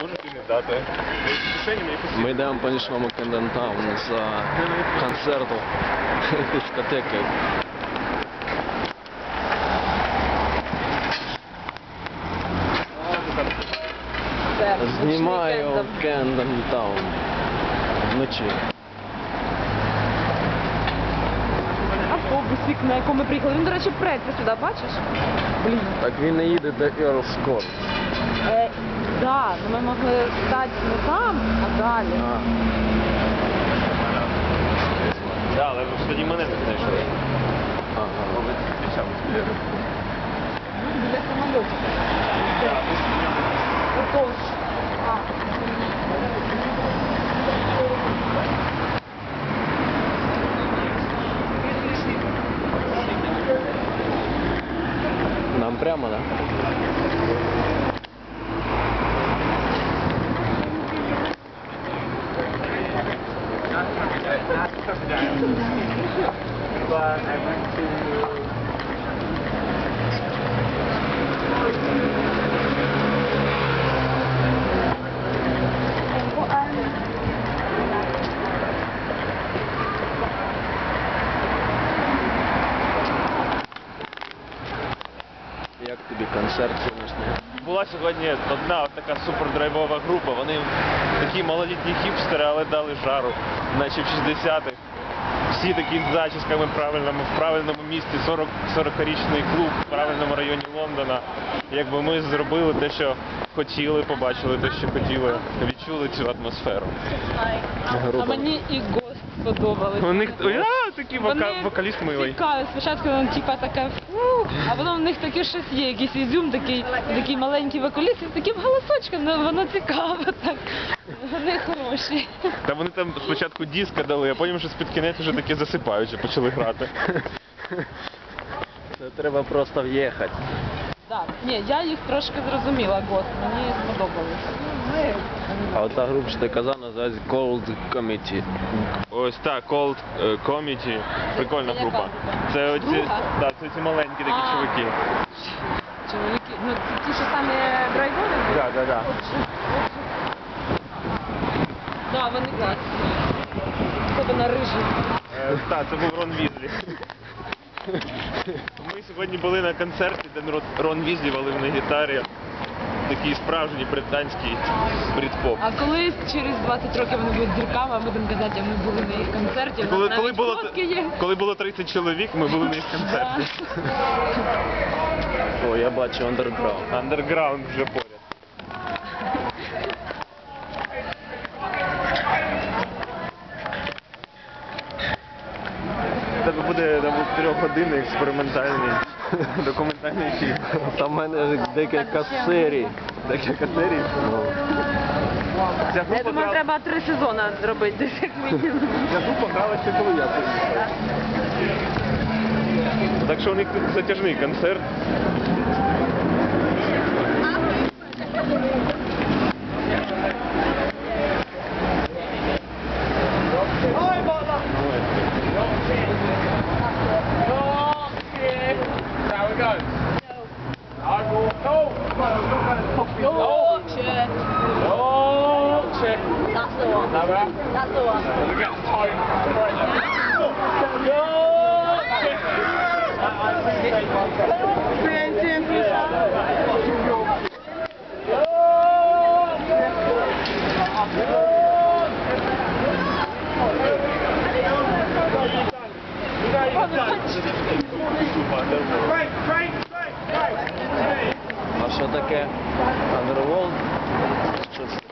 можете не дати. Ми йдемо по нічному Кендентауну за концертом дискотеки. Знімаю Кендентаун вночі. Автобусик, на якому ми приїхали. Він, до речі, преться сюди, бачиш? Блін. Так він не їде до Earl's Court. Е, да, ну ми могли стати не там, а далі. А, Так, але ви тоді мене не знайшли. ага. Біля самолітів. Отож. А. Нам прямо, да? Як тобі концерт сьогоднішній? Була сьогодні одна така супердрайвова група. Вони такі малолітні хіпстери, але дали жару, наче в 60-х. Всі такі зачісками правильному, в правильному місці, 40, 40-річний клуб в правильному районі Лондона. Якби ми зробили те, що хотіли, побачили те, що хотіли, відчули цю атмосферу. А мені і гост сподобались. У них а, такий вока, Вони вокаліст милий. Цікаві, спочатку він типа таке фу, а потім в них таке щось є, якийсь ізюм, такий, такий маленький вокаліст з таким голосочком, ну воно цікаво так. Вони хороші. Та вони там спочатку диска дали, а потім вже з-під кінець вже таке засипаючи, почали грати. Це треба просто в'їхати. Так, ні, я їх трошки зрозуміла, гост, мені сподобалось. А ота група, що ти казав, називається Cold Committee. Ось так, Cold е, Committee, прикольна Це група. яка група? Це оці, Друга? да, це ці маленькі такі А. чуваки. Чоловіки, ну це ті, що самі були? Так, так, так. Так, вони класні. Особливо рижі. Е, Так, це був Рон Візлі. Ми сьогодні були на концерті, де Рон- Рон Візлі валив на гітарі. Такий справжній британський брит-поп. А колись через 20 років вони будуть зірками, а будемо казати, а ми були на їх концерті. у нас Коли, навіть коли, було, фотки є. коли було 30 чоловік, ми були на їх концерті. О, я бачу Underground. Андерграунд вже поряд. 4 годин експериментальний документальний фільм. Там в мене декілька серій. Декілька серій. Я думаю, треба три сезони зробити, десь як мінімум. Я тут грала ще коли я. був. Так що у них тут затяжний концерт. The one. That's the one. А що таке? Underworld? Що це?